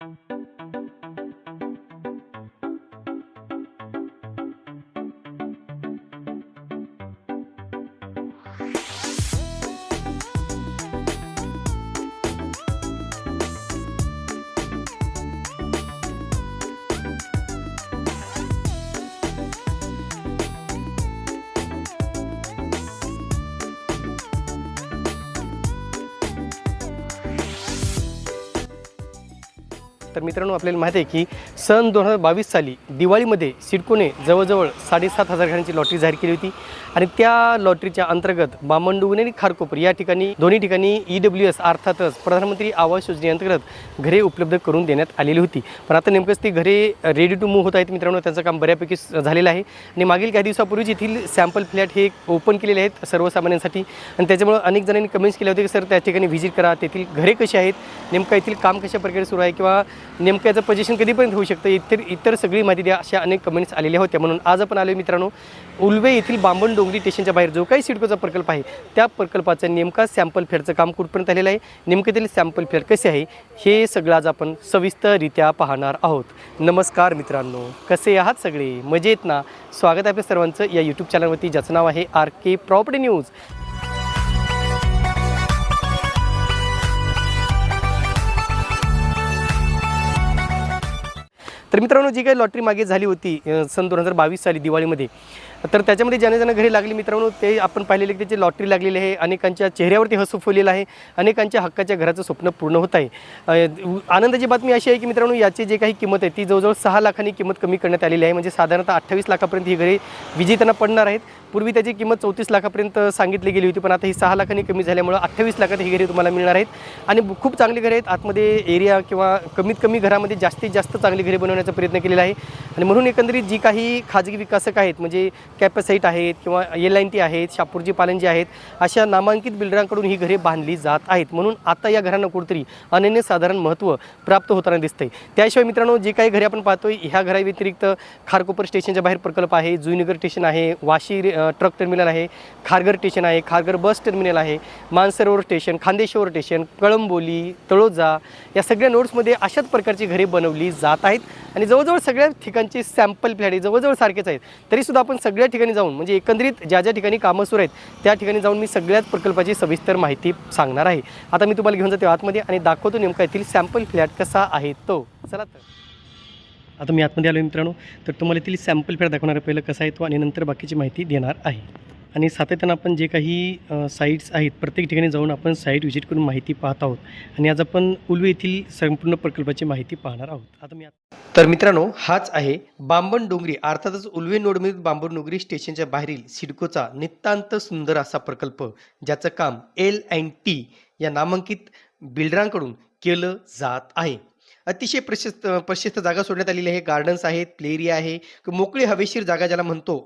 うん。मित्रांनो आपल्याला माहिती आहे की सन दोन हजार बावीस साली दिवाळीमध्ये सिडकोने जवळजवळ साडेसात हजार घरांची लॉटरी जाहीर केली होती. आणि त्या लॉटरीच्या अंतर्गत बामंडुगुने आणि खारकोपर या ठिकाणी दोन्ही ठिकाणी ई डब्ल्यू एस अर्थातच प्रधानमंत्री आवास योजनेअंतर्गत घरे उपलब्ध करून देण्यात आलेली होती. पण आता नेमकंच ती घरे रेडी टू मूव्ह होत आहेत मित्रांनो त्यांचं काम बऱ्यापैकी झालेलं आहे. आणि मागील काही दिवसापूर्वीच येथील सॅम्पल फ्लॅट हे ओपन केलेले आहेत सर्वसामान्यांसाठी. आणि त्याच्यामुळं अनेक जणांनी कमेंट्स केले होते की सर त्या ठिकाणी व्हिजिट करा. तेथील घरे कशी आहेत? नेमकं येथील काम कशा प्रकारे सुरू आहे? किंवा नेमकं याचं पोझिशन कधीपर्यंत होऊ शकतं? इतर इतर सगळी माहिती द्या. अशा अनेक कमेंट्स आलेल्या होत्या. म्हणून आज आपण आलो मित्रांनो उलवे येथील बांबण डोंगरी स्टेशनच्या बाहेर. जो काही सिडकोचा प्रकल्प आहे त्या प्रकल्पाचं नेमका सॅम्पल फेअरचं काम कुठपर्यंत आलेलं आहे? नेमकं त्यातील सॅम्पल फेअर कसे आहे? हे सगळं आज आपण सविस्तररित्या पाहणार आहोत. नमस्कार मित्रांनो. कसे आहात सगळे? मजेत ना? स्वागत आहे आपल्या सर्वांचं या यूट्यूब चॅनलवरती ज्याचं नाव आहे आर के प्रॉपर्टी न्यूज. तर मित्रांनो जी काही लॉटरी मागे झाली होती सन दोन हजार बावीस साली दिवाळीमध्ये तर त्याच्यामध्ये ज्याने ज्यांना घरी लागली मित्रांनो ते आपण पाहिलेले की त्याची लॉटरी लागलेली आहे. अनेकांच्या चेहऱ्यावरती हसू फुलेलं आहे. अनेकांच्या हक्काच्या घराचं स्वप्न पूर्ण होत आहे. आनंदाची बातमी अशी आहे की मित्रांनो याची जे काही किंमत आहे ती जवळजवळ सहा लाखांनी किंमत कमी करण्यात आलेली आहे. म्हणजे साधारणतः अठ्ठावीस लाखापर्यंत ही घरे विजेत्यांना पडणार आहेत. पूर्वी त्याची किंमत चौतीस लाखापर्यंत सांगितली गेली होती पण आता ही सहा लाखांनी कमी झाल्यामुळं अठ्ठावीस लाखात ही घरे तुम्हाला मिळणार आहेत. आणि खूप चांगली घरे आहेत. आतमध्ये एरिया किंवा कमीत कमी घरामध्ये जास्तीत जास्त चांगली घरे बनवण्याचा प्रयत्न केलेला आहे. आणि म्हणून एकंदरीत जी काही खाजगी विकासक आहेत म्हणजे कॅपॅसाईट आहेत किंवा एल आय टी आहेत शापूरजी पालनजी आहेत अशा नामांकित बिल्डरांकडून ही घरे बांधली जात आहेत. म्हणून आता या घरांना कुठेतरी अनन्यसाधारण महत्त्व प्राप्त होताना दिसतंय. त्याशिवाय मित्रांनो जे काही घरे आपण पाहतोय ह्या घराव्यतिरिक्त खारकोपर स्टेशनच्या बाहेर प्रकल्प आहे जुईनगर स्टेशन आहे वाशी ट्रक टर्मिनल आहे खारघर स्टेशन आहे खारघर बस टर्मिनल आहे मानसरोवर स्टेशन खांदेश्वर स्टेशन कळंबोली तळोजा या सगळ्या नोड्समध्ये अशाच प्रकारची घरे बनवली जात आहेत. आणि जवळजवळ सगळ्या ठिकाणची सॅम्पल फ्लॅट आहे जवळजवळ सारखेच आहेत. तरीसुद्धा आपण सगळ्या ठिकाणी जाऊन म्हणजे एकंदरीत ज्या ज्या ठिकाणी कामं सुरू आहेत त्या ठिकाणी जाऊन मी सगळ्याच प्रकल्पाची सविस्तर माहिती सांगणार आहे. आता मी तुम्हाला घेऊन जाते आतमध्ये आणि दाखवतो नेमका येथील सॅम्पल फ्लॅट कसा आहे तो. चला तर. आता मी आतमध्ये आलो मित्रांनो तर तुम्हाला येथील सॅम्पल फ्लॅट दाखवणार पहिलं कसा आहे तो आणि नंतर बाकीची माहिती देणार आहे. आणि सातत्यानं आपण जे काही साईट्स आहेत प्रत्येक ठिकाणी जाऊन आपण साईट व्हिजिट करून माहिती पाहत आहोत. आणि आज आपण उलवे येथील संपूर्ण प्रकल्पाची माहिती पाहणार आहोत. आता मी तर मित्रांनो हाच आहे बांबण डोंगरी अर्थातच उलवे नोडमधील बांबण डोंगरी स्टेशनच्या बाहेरील सिडकोचा नितांत सुंदर असा प्रकल्प ज्याचं काम एल अँड टी या नामांकित बिल्डरांकडून केलं जात आहे. अतिशय प्रशस्त प्रशस्त जागा सोडण्यात आलेली आहे. गार्डन्स आहेत प्ले एरिया आहे. मोकळी हवेशीर जागा ज्याला म्हणतो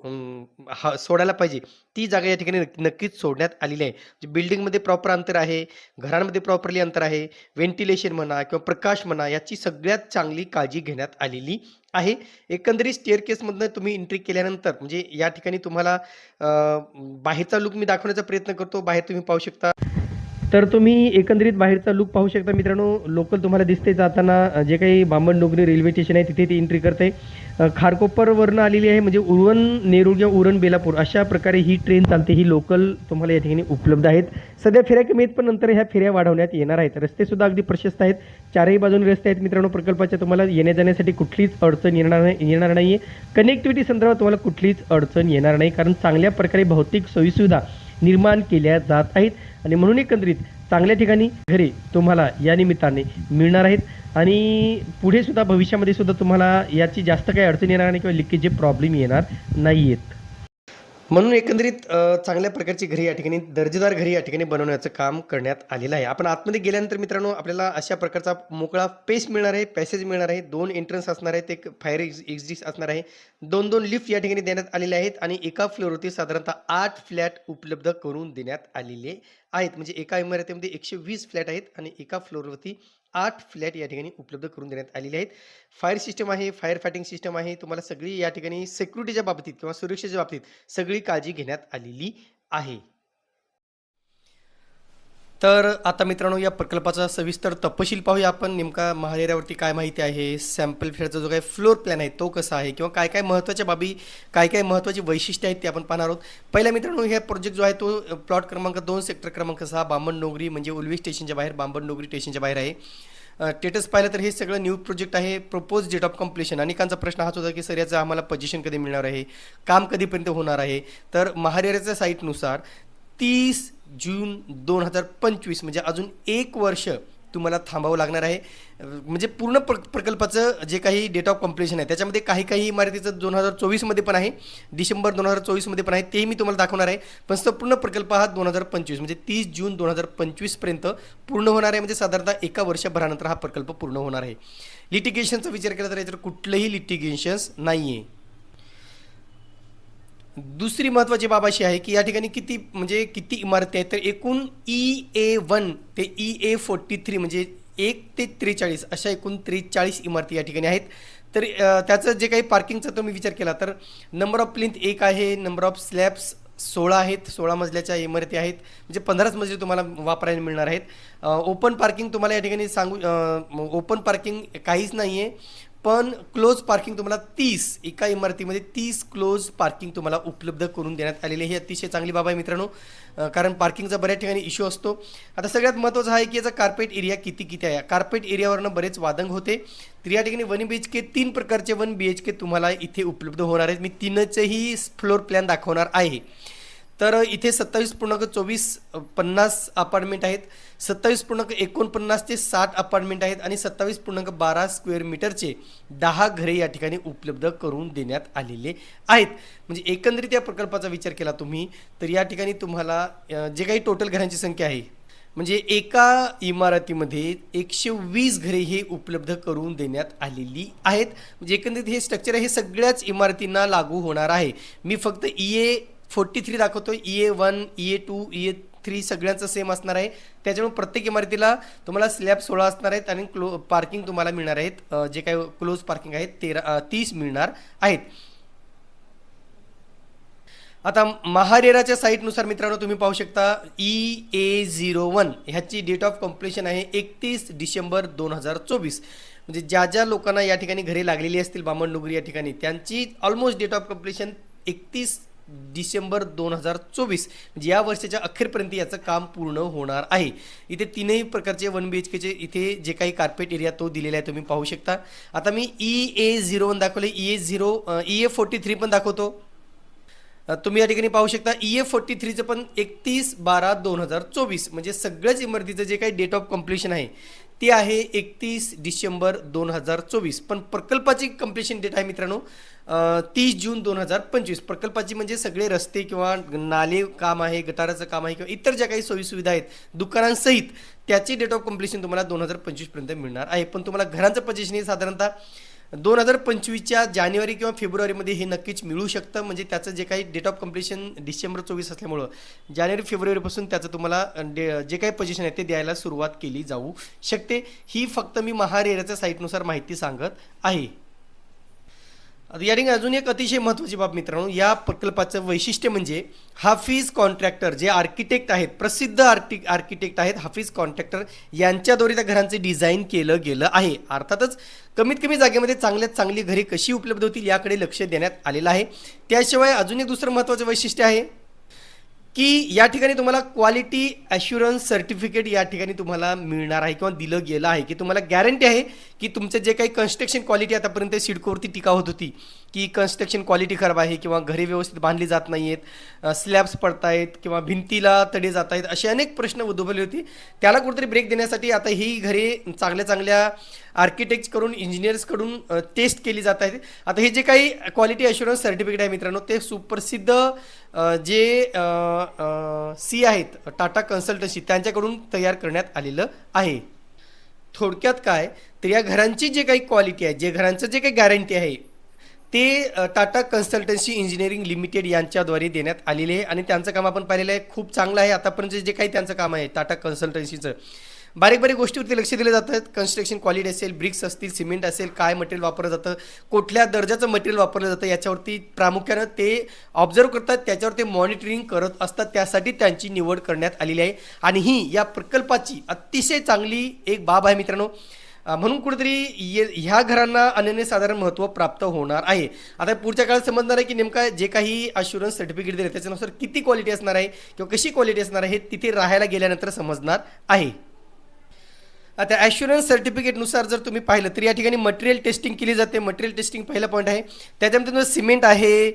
हा सोडायला पाहिजे ती जागा या ठिकाणी नक्कीच सोडण्यात आलेली आहे. बिल्डिंगमध्ये प्रॉपर अंतर आहे घरांमध्ये प्रॉपरली अंतर आहे व्हेंटिलेशन म्हणा किंवा प्रकाश म्हणा याची सगळ्यात चांगली काळजी घेण्यात आलेली आहे. एकंदरीत स्टेअर केसमधनं तुम्ही एंट्री केल्यानंतर म्हणजे या ठिकाणी तुम्हाला बाहेरचा लुक मी दाखवण्याचा प्रयत्न करतो. बाहेर तुम्ही पाहू शकता. तर तुम्ही एकंदरीत बाहेरचा लुक पाहू शकता. मित्रांनो लोकल तुम्हाला दिसते जाताना जे काही बामण डोंगरी रेल्वे स्टेशन आहे तिथे ती एंट्री करते खारकोपरवरनं आलेली आहे म्हणजे उरण नेरूळ किंवा उरण बेलापूर अशा प्रकारे ही ट्रेन चालते. ही लोकल तुम्हाला या ठिकाणी उपलब्ध आहेत. सध्या फेऱ्या कमी आहेत पण नंतर ह्या फेऱ्या वाढवण्यात येणार आहेत. रस्तेसुद्धा अगदी प्रशस्त आहेत. चारही बाजूने रस्ते आहेत मित्रांनो. प्रकल्पाच्या तुम्हाला येण्या जाण्यासाठी कुठलीच अडचण येणार नाही येणार नाही आहे कनेक्टिव्हिटी संदर्भात तुम्हाला कुठलीच अडचण येणार नाही कारण चांगल्या प्रकारे भौतिक सोयीसुविधा निर्माण केल्या जात आहेत. आणि म्हणून एकंदरीत चांगल्या ठिकाणी घरे तुम्हाला या निमित्ताने मिळणार आहेत. आणि पुढे सुद्धा भविष्यामध्ये सुद्धा तुम्हाला याची जास्त काही अडचण येणार नाही किंवा लिकेजचे प्रॉब्लेम येणार नाही आहेत म्हणून एकंदरीत चांगल्या प्रकारची घरी या ठिकाणी दर्जेदार घरी या ठिकाणी बनवण्याचं काम करण्यात आलेलं आहे. आपण आतमध्ये गेल्यानंतर मित्रांनो आपल्याला अशा प्रकारचा मोकळा पेस मिळणार आहे पॅसेज मिळणार आहे दोन एंट्रन्स असणार आहेत एक फायर एक्झिट असणार आहे. दोन दोन लिफ्ट या ठिकाणी देण्यात आलेले आहेत आणि एका फ्लोअरवरती साधारणतः आठ फ्लॅट उपलब्ध करून देण्यात आलेले आहेत. म्हणजे एका इमारतीमध्ये एकशे वीस फ्लॅट आहेत आणि एका फ्लोअरवरती आठ फ्लॅट या ठिकाणी उपलब्ध करून देण्यात आलेले आहेत. फायर सिस्टम आहे फायर फायटिंग सिस्टम आहे. तुम्हाला सगळी या ठिकाणी सिक्युरिटीच्या बाबतीत किंवा सुरक्षेच्या बाबतीत सगळी काळजी घेण्यात आलेली आहे. तर आता मित्रांनो या प्रकल्पाचा सविस्तर तपशील पाहूया आपण. नेमका महारेऱ्यावरती काय माहिती आहे? सॅम्पल फेअरचा जो काही फ्लोर प्लॅन आहे तो कसा आहे? किंवा काय काय महत्त्वाच्या बाबी काय काय महत्त्वाची वैशिष्ट्य आहेत ते आपण पाहणार आहोत. पहिल्या मित्रांनो हे प्रोजेक्ट जो आहे तो प्लॉट क्रमांक दोन सेक्टर क्रमांक सहा बांबण डोंगरी म्हणजे उलवी स्टेशनच्या बाहेर बांबण डोंगरी स्टेशनच्या बाहेर आहे. स्टेटस पाहिलं तर हे सगळं न्यू प्रोजेक्ट आहे प्रपोज डेट ऑफ कम्प्लिशन अनेकांचा प्रश्न हाच होता की सर याचं आम्हाला पोझिशन कधी मिळणार आहे? काम कधीपर्यंत होणार आहे? तर महारेऱ्याच्या साईटनुसार तीस जून दोन हजार पंचवीस म्हणजे अजून एक वर्ष तुम्हाला थांबावं लागणार आहे. म्हणजे पूर्ण प्र प्रकल्पाचं जे काही डेट ऑफ कम्प्लिशन आहे त्याच्यामध्ये काही काही इमारतीचं दोन हजार चोवीसमध्ये पण आहे डिसेंबर दोन हजार चोवीसमध्ये पण आहे तेही मी तुम्हाला दाखवणार आहे. पण संपूर्ण प्रकल्प हा दोन हजार पंचवीस म्हणजे तीस जून दोन हजार पंचवीसपर्यंत पूर्ण होणार आहे. म्हणजे साधारणतः एका वर्षभरानंतर हा प्रकल्प पूर्ण होणार आहे. लिटिगेशनचा विचार केला तर याच्यावर कुठलंही लिटिगेशन्स नाही आहे दुसरी महत्त्वाची बाब अशी आहे की या ठिकाणी किती म्हणजे किती इमारती आहेत तर एकूण ई ए वन ते ई ए फोर्टी थ्री म्हणजे एक ते त्रेचाळीस अशा एकूण त्रेचाळीस इमारती या ठिकाणी आहेत. तर त्याचं जे काही पार्किंगचा तुम्ही विचार केला तर नंबर ऑफ प्लिंथ एक आहे नंबर ऑफ स्लॅब्स सोळा आहेत सोळा मजल्याच्या इमारती आहेत म्हणजे पंधराच मजले तुम्हाला वापरायला मिळणार आहेत. ओपन पार्किंग तुम्हाला या ठिकाणी सांगू ओपन पार्किंग काहीच नाही आहे पण क्लोज पार्किंग तुम्हाला तीस एका इमारतीमध्ये तीस क्लोज पार्किंग तुम्हाला उपलब्ध करून देण्यात आलेली ही अतिशय चांगली बाब आहे मित्रांनो. कारण पार्किंगचा बऱ्याच ठिकाणी इश्यू असतो. आता सगळ्यात महत्त्वाचं आहे की याचा कार्पेट एरिया किती किती आहे? कार्पेट एरियावरनं बरेच वादंग होते. तर या ठिकाणी वन बी एच के तीन प्रकारचे वन बी एच के तुम्हाला इथे उपलब्ध होणार आहेत. मी तीनचही फ्लोर प्लॅन दाखवणार आहे. तर इथे सत्तावीस पूर्णांक चोवीस पन्नास अपार्टमेंट आहेत. सत्तावीस पूर्णांक एकोणपन्नास ते साठ अपार्टमेंट आहेत आणि सत्तावीस पूर्णांक बारा स्क्वेअर मीटरचे दहा घरे या ठिकाणी उपलब्ध करून देण्यात आलेले आहेत. म्हणजे एकंदरीत या प्रकल्पाचा विचार केला तुम्ही तर या ठिकाणी तुम्हाला जे काही टोटल घरांची संख्या आहे म्हणजे एका इमारतीमध्ये एकशे वीस घरे हे उपलब्ध करून देण्यात आलेली आहेत. म्हणजे एकंदरीत हे स्ट्रक्चर आहे हे सगळ्याच इमारतींना लागू होणार आहे. मी फक्त ई ए फोर्टी थ्री दाखवतो E A one E A two E A three सगळ्यांचं सेम असणार आहे. त्याच्यामुळे प्रत्येक इमारतीला तुम्हाला स्लॅब सोळा असणार आहेत आणि क्लो पार्किंग तुम्हाला मिळणार आहेत. जे काही क्लोज पार्किंग आहेत तेरा तीस मिळणार आहेत. आता महारेराच्या साईटनुसार मित्रांनो तुम्ही पाहू शकता ई ए झिरो वन ह्याची डेट ऑफ कम्प्लिशन आहे एकतीस डिसेंबर दोन हजार चोवीस. म्हणजे ज्या ज्या लोकांना या ठिकाणी घरे लागलेली असतील बामणडोंगरी या ठिकाणी त्यांची ऑलमोस्ट डेट ऑफ कम्प्लिशन एकतीस डिसेंबर दोन हजार चोवीस म्हणजे या वर्षाच्या अखेरपर्यंत याचं काम पूर्ण होणार आहे. इथे तीनही प्रकारचे वन बी एच केचे इथे जे काही कार्पेट एरिया तो दिलेला आहे तुम्ही पाहू शकता. आता मी ई ए झिरो वन दाखवले E A zero E A forty three पण दाखवतो. तुम्ही या ठिकाणी पाहू शकता ई ए फोर्टी थ्रीचं पण एकतीस बारा दोन हजार चोवीस म्हणजे सगळ्याच इमारतीचं जे काही डेट ऑफ कम्प्लिशन आहे ते आहे एकतीस डिसेंबर दोन हजार चोवीस. पण प्रकल्पाची कम्प्लिशन डेट आहे मित्रांनो तीस जून दोन हजार पंचवीस. प्रकल्पाची म्हणजे सगळे रस्ते किंवा नाले काम आहे गटाराचं काम आहे किंवा इतर ज्या काही सोयीसुविधा आहेत दुकानांसहित त्याची डेट ऑफ कम्प्लिशन तुम्हाला दोन हजार पंचवीसपर्यंत मिळणार आहे. पण तुम्हाला घरांचं पजेशन हे साधारणतः दोन हजार पंचवीसच्या जानेवारी किंवा फेब्रुवारीमध्ये हे नक्कीच मिळू शकतं. म्हणजे त्याचं जे काही डेट ऑफ कम्प्लिशन डिसेंबर चोवीस असल्यामुळं जानेवारी फेब्रुवारीपासून त्याचं तुम्हाला डे जे काही पोझिशन आहे ते द्यायला सुरुवात केली जाऊ शकते. ही फक्त मी महारेराच्या साईटनुसार माहिती सांगत आहे. या ठिकाणी अजून एक अतिशय महत्त्वाची बाब मित्रांनो या प्रकल्पाचं वैशिष्ट्य म्हणजे हाफिज कॉन्ट्रॅक्टर जे आर्किटेक्ट आहेत प्रसिद्ध आर्टि आर्किटेक्ट आहेत हाफिज कॉन्ट्रॅक्टर यांच्याद्वारे त्या घरांचे डिझाईन केलं गेलं आहे. अर्थातच कमीत कमी जागेमध्ये चांगल्यात चांगली घरे कशी उपलब्ध होतील याकडे लक्ष देण्यात आलेलं आहे. त्याशिवाय अजून एक दुसरं महत्त्वाचं वैशिष्ट्य आहे की या ठिकाणी तुम्हाला क्वालिटी ॲश्युरन्स सर्टिफिकेट या ठिकाणी तुम्हाला मिळणार आहे किंवा दिलं गेलं आहे की तुम्हाला गॅरंटी आहे की तुमचं जे काही कन्स्ट्रक्शन क्वालिटी आतापर्यंत सिडकोवरती टीका होत होती की कन्स्ट्रक्शन क्वालिटी खराब आहे किंवा घरे व्यवस्थित बांधली जात नाही आहेत स्लॅब्स पडतायत किंवा भिंतीला तडे जात आहेत असे अनेक प्रश्न उद्भवले होते. त्याला कुठेतरी ब्रेक देण्यासाठी आता ही घरे चांगल्या चांगल्या आर्किटेक्टकडून इंजिनियर्सकडून टेस्ट केली जात आहेत. आता हे जे काही क्वालिटी अश्युरन्स सर्टिफिकेट आहे मित्रांनो ते सुप्रसिद्ध जे सी आहेत टाटा कन्सल्टन्सी त्यांच्याकडून तयार करण्यात आलेलं आहे. थोडक्यात काय तर या घरांची जे काही क्वालिटी आहे जे घरांचं जे काही गॅरंटी आहे ते टाटा कन्सल्टन्सी इंजिनिअरिंग लिमिटेड यांच्याद्वारे देण्यात आलेले आहे. आणि त्यांचं काम आपण पाहिलेलं आहे खूप चांगलं आहे. आतापर्यंत जे काही त्यांचं काम आहे टाटा कन्सल्टन्सीचं बारीक बारीक गोष्टीवरती लक्ष दिलं जातं. कन्स्ट्रक्शन क्वालिटी असेल ब्रिक्स असतील सिमेंट असेल काय मटेरियल वापरलं जातं कुठल्या दर्जाचं मटेरियल वापरलं जातं याच्यावरती प्रामुख्यानं ते ऑब्झर्व करतात त्याच्यावर ते मॉनिटरिंग करत असतात. त्यासाठी त्यांची निवड करण्यात आलेली आहे. आणि ही या प्रकल्पाची अतिशय चांगली एक बाब आहे मित्रांनो. म्हणून कुठेतरी ये ह्या घरांना अनन्यसाधारण महत्त्व प्राप्त होणार आहे. आता पुढच्या काळात समजणार आहे की नेमका जे काही अशुरन्स सर्टिफिकेट दिले त्याच्यानुसार किती क्वालिटी असणार आहे किंवा कशी क्वालिटी असणार आहे हे तिथे राहायला गेल्यानंतर समजणार आहे. आता ॲश्युरन्स सर्टिफिकेटनुसार जर तुम्ही पाहिलं तर या ठिकाणी मटेरियल टेस्टिंग केली जाते. मटेरियल टेस्टिंग पहिला पॉईंट आहे. त्याच्यामध्ये तुम्हाला सिमेंट आहे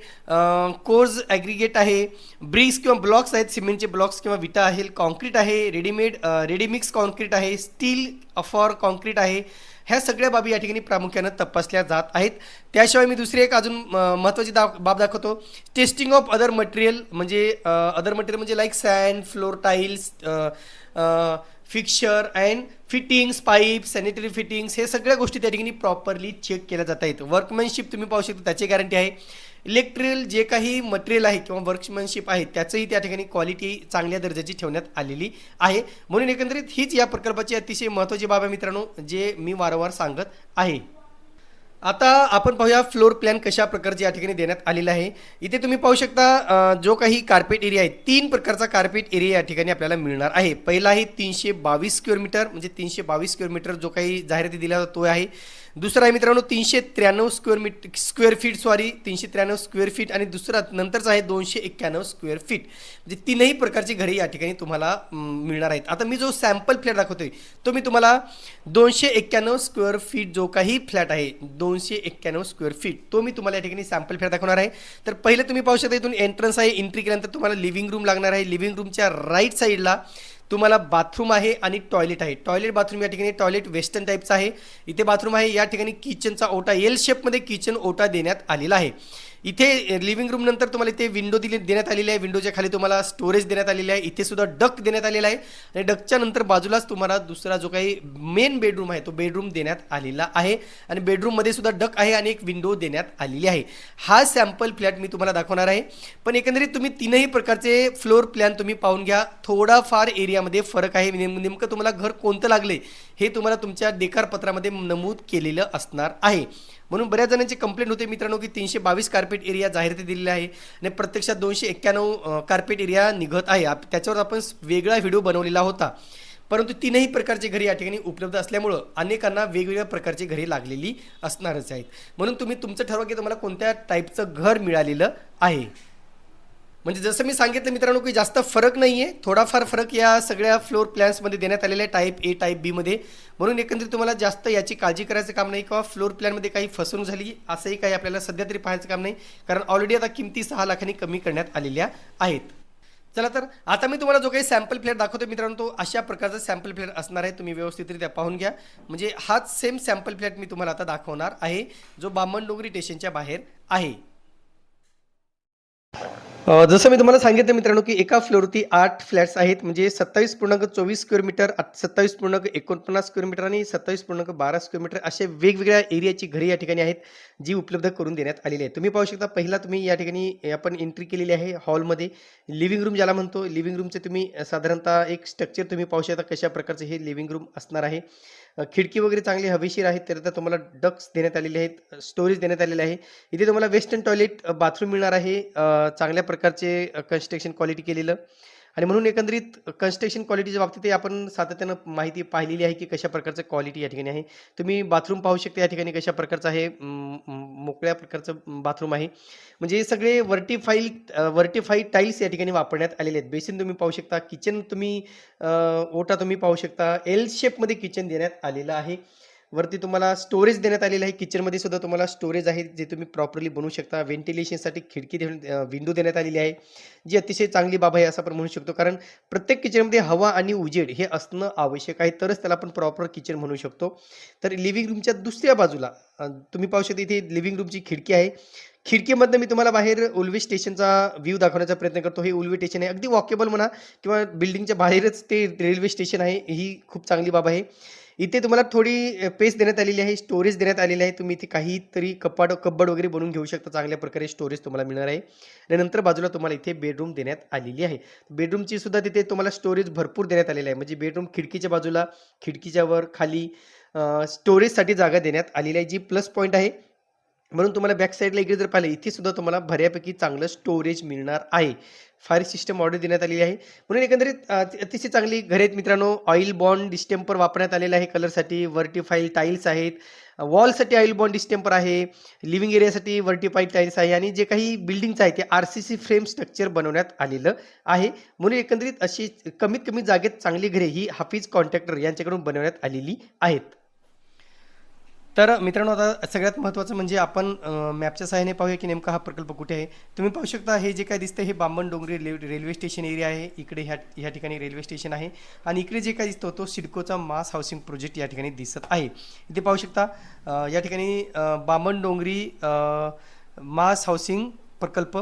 कोर्स ॲग्रिगेट आहे ब्रिक्स किंवा ब्लॉक्स आहेत. सिमेंटचे ब्लॉक्स किंवा विटा आहे कॉन्क्रीट आहे रेडीमेड रेडीमिक्स कॉन्क्रीट आहे स्टील फॉर कॉन्क्रीट आहे. ह्या सगळ्या बाबी या ठिकाणी प्रामुख्यानं तपासल्या जात आहेत. त्याशिवाय मी दुसरी एक अजून महत्त्वाची दा बाब दाखवतो. टेस्टिंग ऑफ अदर मटेरियल म्हणजे अदर मटेरियल म्हणजे like sand floor tiles fixture and fittings pipe sanitary fittings हे सगळ्या गोष्टी त्या ठिकाणी प्रॉपरली चेक केल्या जात आहेत. वर्कमॅनशिप तुम्ही पाहू शकता त्याची गॅरंटी आहे. इलेक्ट्रिकल जे काही मटेरियल आहे किंवा वर्कमॅनशिप आहे त्याचंही त्या ठिकाणी क्वालिटी चांगल्या दर्जाची ठेवण्यात आलेली आहे. म्हणून एकंदरीत हीच या प्रकल्पाची अतिशय महत्त्वाची बाब आहे मित्रांनो जे मी वारंवार सांगत आहे. आता आपण पाहूया फ्लोर प्लॅन कशा प्रकारचे या ठिकाणी देण्यात आलेला आहे. इथे तुम्ही पाहू शकता जो काही कार्पेट एरिया आहे तीन प्रकारचा कार्पेट एरिया या ठिकाणी आपल्याला मिळणार आहे. पहिला आहे तीनशे बावीस स्क्वेअर मीटर म्हणजे तीनशे बावीस स्क्वेअर मीटर जो काही जाहिराती दिला जातो तो आहे. दुसरा आहे मित्रांनो तीनशे त्र्याण्णव square meet square feet sorry तीनशे त्र्याण्णव स्क्वेअर फीट आणि दुसरा नंतरचा आहे दोनशे एक्क्याण्णव स्क्वेअर फीट म्हणजे तीनही प्रकारची घरे या ठिकाणी तुम्हाला मिळणार आहेत. आता मी जो सॅम्पल फ्लॅट दाखवतोय तो मी तुम्हाला दोनशे एक्क्याण्णव स्क्वेअर फीट जो काही फ्लॅट आहे दोनशे एक्क्याण्णव स्क्वेअर फीट तो मी तुम्हाला या ठिकाणी सॅम्पल फ्लॅट दाखवणार आहे. तर पहिले तुम्ही पाहू शकता इथून एंट्रन्स आहे एंट्री केल्यानंतर तुम्हाला लिव्हिंग रूम लागणार आहे. लिव्हिंग रूमच्या राईट साईडला तुम्हाला बाथरूम आहे आणि टॉयलेट आहे. टॉयलेट बाथरूम या ठिकाणी टॉयलेट वेस्टर्न टाईपचं आहे. इथे बाथरूम आहे या ठिकाणी किचनचा ओटा एल शेपमध्ये किचन ओटा देण्यात आलेला आहे. इथे लिव्हिंग रूम नंतर तुम्हाला इथे विंडो दिली देण्यात आलेली आहे. विंडोच्या खाली तुम्हाला स्टोरेज देण्यात आलेली आहे. इथे सुद्धा डक देण्यात आलेला आहे. आणि डकच्या नंतर बाजूलाच तुम्हाला दुसरा जो काही मेन बेडरूम आहे तो बेडरूम देण्यात आलेला आहे. आणि बेडरूममध्ये सुद्धा डक आहे आणि एक विंडो देण्यात आलेली आहे. हा सॅम्पल फ्लॅट मी तुम्हाला दाखवणार आहे. पण एकंदरीत तुम्ही तीनही प्रकारचे फ्लोर प्लॅन तुम्ही पाहून घ्या. थोडाफार एरियामध्ये फरक आहे. नेम नेमकं तुम्हाला घर कोणतं लागले हे तुम्हाला तुमच्या देकार पत्रामध्ये नमूद केलेलं असणार आहे. म्हणून बऱ्याच जणांची कंप्लेंट होते मित्रांनो की तीनशे बावीस कार्पेट एरिया जाहिराती दिलेली आहे आणि प्रत्यक्षात दोनशे एक्क्याण्णव कार्पेट एरिया निघत आहे. आप- त्याच्यावर आपण वेगळा व्हिडिओ बनवलेला होता. परंतु तीनही प्रकारची घरे या ठिकाणी उपलब्ध असल्यामुळं अनेकांना वेगवेगळ्या प्रकारची घरे लागलेली असणारच आहेत. म्हणून तुम्ही तुमचं ठरवा की तुम्हाला कोणत्या टाईपचं घर मिळालेलं आहे. म्हणजे जसं मी सांगितलं मित्रांनो की जास्त फरक नाही आहे थोडाफार फरक या सगळ्या फ्लोर प्लॅन्समध्ये देण्यात आलेला आहे टाईप ए टाईप बीमध्ये म्हणून एकंदरीत तुम्हाला जास्त याची काळजी करायचं काम नाही किंवा फ्लोर प्लॅनमध्ये काही फसवणूक झाली असंही काही आपल्याला सध्या तरी पाहायचं काम नाही. कारण ऑलरेडी आता किमती सहा लाखांनी कमी करण्यात आलेल्या आहेत. चला तर आता मी तुम्हाला जो काही सॅम्पल फ्लॅट दाखवतो मित्रांनो तो अशा प्रकारचा सॅम्पल फ्लॅट असणार आहे. तुम्ही व्यवस्थितरित्या पाहून घ्या. म्हणजे हाच सेम सॅम्पल फ्लॅट मी तुम्हाला आता दाखवणार आहे जो बामणडोंगरी स्टेशनच्या बाहेर आहे. जसं मी तुम्हाला सांगितलं मित्रांनो की एका फ्लोअरवरती आठ फ्लॅट्स आहेत. म्हणजे सत्तावीस पूर्णांक चोवीस स्क्वेअर मीटर सत्तावीस पूर्णांक एकोणपन्नास स्क्वेअर मीटर आणि सत्तावीस पूर्णांक बारा स्क्वेअर मीटर असे वेगवेगळ्या एरियाची घरे या ठिकाणी आहेत जी उपलब्ध करून देण्यात आलेली आहे तुम्ही पाहू शकता पहिला तुम्ही या ठिकाणी आपण एंट्री केलेली आहे हॉलमध्ये लिव्हिंग रूम ज्याला म्हणतो लिव्हिंग रूमचे तुम्ही साधारणतः एक स्ट्रक्चर तुम्ही पाहू शकता कशा प्रकारचे हे लिव्हिंग रूम असणार आहे. खिडकी वगैरे चांगली हवेशीर आहेत तर तुम्हाला डक्स देण्यात आलेले आहेत स्टोरेज देण्यात आलेले आहे. इथे तुम्हाला वेस्टर्न टॉयलेट बाथरूम मिळणार आहे चांगल्या प्रकारचे कन्स्ट्रक्शन क्वालिटी केलेलं. आणि म्हणून एकंदरीत कन्स्ट्रक्शन क्वालिटीच्या बाबतीत आपण सातत्यानं माहिती पाहिलेली आहे की कशा प्रकारचं क्वालिटी या ठिकाणी आहे. तुम्ही बाथरूम पाहू शकता या ठिकाणी कशा प्रकारचं आहे मोकळ्या प्रकारचं बाथरूम आहे. म्हणजे हे सगळे वर्टिफाईल वर्टिफाईड टाईल्स या ठिकाणी वापरण्यात आलेले आहेत. बेसिन तुम्ही पाहू शकता किचन तुम्ही ओटा तुम्ही पाहू शकता. एल शेपमध्ये किचन देण्यात आलेलं आहे. वरती तुम्हाला स्टोरेज देण्यात आलेलं आहे. किचनमध्ये सुद्धा तुम्हाला स्टोरेज आहे जे तुम्ही प्रॉपरली बनवू शकता. व्हेंटिलेशनसाठी खिडकी विंडो देण्यात आलेली आहे जी अतिशय चांगली बाब आहे असं आपण म्हणू शकतो. कारण प्रत्येक किचनमध्ये हवा आणि उजेड हे असणं आवश्यक आहे तरच त्याला आपण प्रॉपर किचन म्हणू शकतो. तर लिव्हिंग रूमच्या दुसऱ्या बाजूला तुम्ही पाहू शकता इथे लिव्हिंग रूमची खिडकी आहे. खिडकीमधनं मी तुम्हाला बाहेर उल्वे स्टेशनचा व्ह्यू दाखवण्याचा प्रयत्न करतो. हे उल्वे स्टेशन आहे. अगदी वॉकेबल म्हणा किंवा बिल्डिंगच्या बाहेरच ते रेल्वे स्टेशन आहे ही खूप चांगली बाब आहे. इथे तुम्हाला थोडी पेस देण्यात आलेली आहे स्टोरेज देण्यात आलेली आहे. तुम्ही इथे काहीतरी कपाट कब्बड वगैरे बनवून घेऊ शकता. चांगल्या प्रकारे स्टोरेज तुम्हाला मिळणार आहे. आणि नंतर बाजूला तुम्हाला इथे बेडरूम देण्यात आलेली आहे. बेडरूमची सुद्धा तिथे तुम्हाला स्टोरेज भरपूर देण्यात आलेली आहे. म्हणजे बेडरूम खिडकीच्या बाजूला खिडकीच्या वर खाली स्टोरेजसाठी जागा देण्यात आलेली आहे जी प्लस पॉईंट आहे. म्हणून तुम्हाला बॅक साईडला इकडे जर पाहिलं इथे सुद्धा तुम्हाला बऱ्यापैकी चांगलं स्टोरेज मिळणार आहे. फायर सिस्टम ऑर्डर देण्यात आलेली आहे. म्हणून एकंदरीत अतिशय चांगली घरे आहेत मित्रांनो. ऑइल बॉन्ड डिस्टेम्पर वापरण्यात आलेलं आहे कलरसाठी वर्टिफाईल टाईल्स आहेत. वॉलसाठी ऑइल बॉन्ड डिस्टेम्पर आहे. लिव्हिंग एरियासाठी वर्टिफाईड टाईल्स आहे. आणि जे काही बिल्डिंग्स आहे ते R C C frame structure बनवण्यात आलेलं आहे. म्हणून एकंदरीत अशी कमीत कमी जागेत चांगली घरे ही हाफिज कॉन्ट्रॅक्टर यांच्याकडून बनवण्यात आलेली आहेत. तर मित्रांनो आता सगळ्यात महत्त्वाचं म्हणजे आपण मॅपच्या सहाय्याने पाहूया की नेमका हा प्रकल्प कुठे आहे. तुम्ही पाहू शकता हे जे काय दिसतं हे बांबण डोंगरी रेल्वे रेल्वे स्टेशन एरिया आहे. इकडे ह्या ह्या ठिकाणी रेल्वे स्टेशन आहे. आणि इकडे जे काय दिसतो तो सिडकोचा मास हाऊसिंग प्रोजेक्ट या ठिकाणी दिसत आहे. इथे पाहू शकता या ठिकाणी बांबण बामण डोंगरी मास हाऊसिंग प्रकल्प.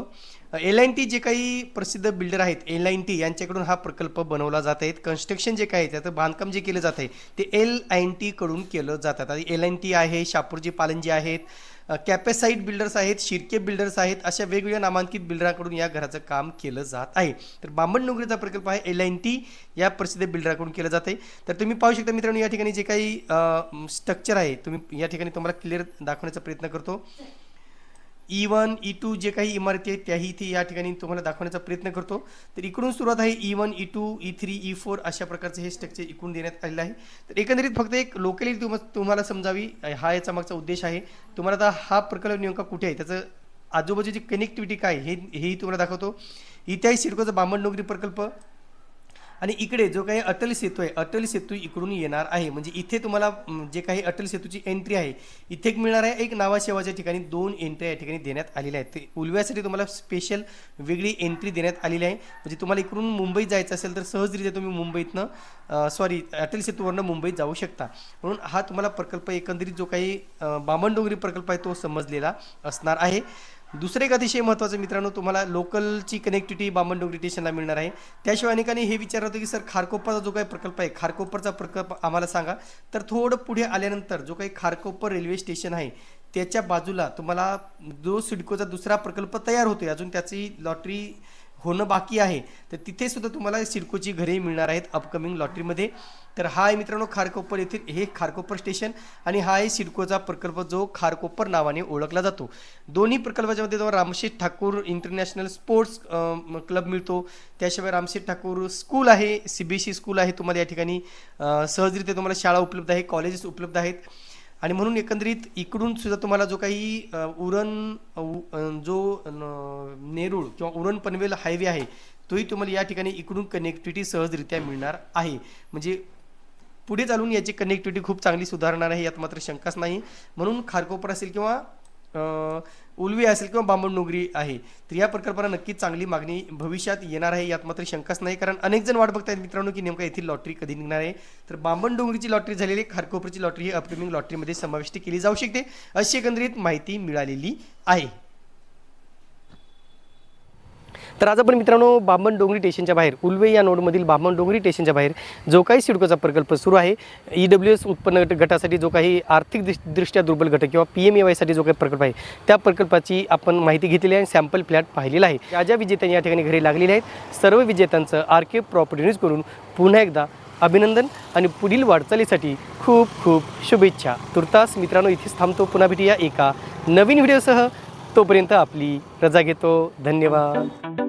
एल आय टी जे काही प्रसिद्ध बिल्डर आहेत एल आय टी यांच्याकडून हा प्रकल्प बनवला जात आहे. कन्स्ट्रक्शन जे काही आहे त्याचं बांधकाम जे केलं जात आहे ते एल आय टीकडून केलं जातात आता एल आय टी आहे शापूरजी पालनजी आहेत कॅपेसाईट बिल्डर्स आहेत शिर्के बिल्डर्स आहेत अशा वेगवेगळ्या नामांकित बिल्डराकडून या घराचं काम केलं जात आहे. तर बांबण डोंगरीचा प्रकल्प आहे एल आय टी या प्रसिद्ध बिल्डराकडून केलं जात आहे. तर तुम्ही पाहू शकता मित्रांनो या ठिकाणी जे काही स्ट्रक्चर आहे तुम्ही या ठिकाणी तुम्हाला क्लिअर दाखवण्याचा प्रयत्न करतो. ई वन ई टू जे काही इमारती आहेत त्याही इथे या ठिकाणी तुम्हाला दाखवण्याचा प्रयत्न करतो. तर इकडून सुरुवात आहे E one E two E three E four अशा प्रकारचं हे स्ट्रक्चर इकडून देण्यात आलेलं आहे. तर एकंदरीत फक्त एक लोकली तुम तुम्हाला समजावी हा याचा मागचा उद्देश आहे. तुम्हाला आता हा प्रकल्प नेमका कुठे आहे? त्याचं आजूबाजूची कनेक्टिव्हिटी काय हे हेही तुम्हाला दाखवतो. इथे आहे सिडकोचा बामण डोंगरी प्रकल्प. आणि इकडे जो काही अटल सेतू आहे अटल सेतू इकडून येणार आहे. म्हणजे इथे तुम्हाला जे काही अटल सेतूची एंट्री आहे इथे एक मिळणार आहे एक नावाशेवाच्या ठिकाणी दोन एंट्री या ठिकाणी देण्यात आलेल्या आहेत. ते उलव्यासाठी तुम्हाला स्पेशल वेगळी एंट्री देण्यात आलेली आहे. म्हणजे तुम्हाला इकडून मुंबईत जायचं असेल तर सहजरित्या तुम्ही मुंबईतनं सॉरी अटल सेतूवरनं मुंबईत जाऊ शकता. म्हणून हा तुम्हाला प्रकल्प एकंदरीत जो काही बामणडोंगरी प्रकल्प आहे तो समजलेला असणार आहे. दुसरे एक अतिशय महत्त्वाचं मित्रांनो तुम्हाला लोकलची कनेक्टिव्हिटी बामणडोंगरी स्टेशनला मिळणार आहे. त्याशिवाय अनेकांनी हे विचारलं होतं की सर खारकोपरचा जो काही प्रकल्प आहे खारकोपरचा प्रकल्प आम्हाला सांगा. तर थोडं पुढे आल्यानंतर जो काही खारकोपर रेल्वे स्टेशन आहे त्याच्या बाजूला तुम्हाला जो सिडकोचा दुसरा प्रकल्प तयार होतोय अजून त्याची लॉटरी होणं बाकी आहे. तर तिथे सुद्धा तुम्हाला सिडकोची घरे मिळणार आहेत अपकमिंग लॉटरीमध्ये तर हा आहे मित्रांनो खारकोपर येथील हे खारकोपर स्टेशन आणि हा आहे सिडकोचा प्रकल्प जो खारकोपर नावाने ओळखला जातो. दोन्ही प्रकल्पाच्या मध्ये तुम्हाला Ramsheth Thakur international sports club मिळतो त्याशिवाय रामशेठ ठाकूर स्कूल आहे C B S E school आहे तुम्हाला या ठिकाणी सहजरित्या तुम्हाला शाळा उपलब्ध आहे कॉलेजेस उपलब्ध आहेत. आणि म्हणून एकंदरीत इकडून सुद्धा तुम्हाला जो काही उरण उ- जो न- नेरूळ किंवा उरण पनवेल हायवे आहे तोही तुम्हाला या ठिकाणी इकडून कनेक्टिव्हिटी सहजरित्या मिळणार आहे. म्हणजे पुढे चालून याची कनेक्टिव्हिटी खूप चांगली सुधारणार आहे यात मात्र शंकाच नाही. म्हणून खारकोपर असेल किंवा उलवी असेल किंवा बांबण नोगरी आहे तर या प्रकल्पाला नक्कीच चांगली मागणी भविष्यात येणार आहे यात मात्र शंकाच नाही कारण अनेक जण वाट बघतायत मित्रांनो की नेमका येथील लॉटरी कधी निघणार आहे. तर बांबण डोंगरीची लॉटरी झालेली खारकोपरची लॉटरी ही अपकमिंग लॉटरीमध्ये समाविष्ट केली जाऊ शकते अशी एकंदरीत माहिती मिळालेली आहे. तर आज आपण मित्रांनो बामण डोंगरी स्टेशनच्या बाहेर उल्वे या नोडमधील बामण डोंगरी स्टेशनच्या बाहेर जो काही सिडकोचा प्रकल्प सुरू आहे ई डब्ल्यू एस उत्पन्न गटासाठी जो काही आर्थिक दृष्ट्या दुर्बल घटक किंवा पी एम ए वायसाठी जो काही प्रकल्प आहे त्या प्रकल्पाची आपण माहिती घेतलेली आहे आणि सॅम्पल फ्लॅट पाहिलेला आहे. ज्या ज्या विजेत्यांनी या ठिकाणी घरी लागलेले आहेत सर्व विजेत्यांचं आर के प्रॉपर्टी न्यूज करून पुन्हा एकदा अभिनंदन आणि पुढील वाटचालीसाठी खूप खूप शुभेच्छा. तुर्तास मित्रांनो इथेच थांबतो पुन्हा भेटूया एका नवीन व्हिडिओसह तोपर्यंत आपली रजा घेतो. धन्यवाद.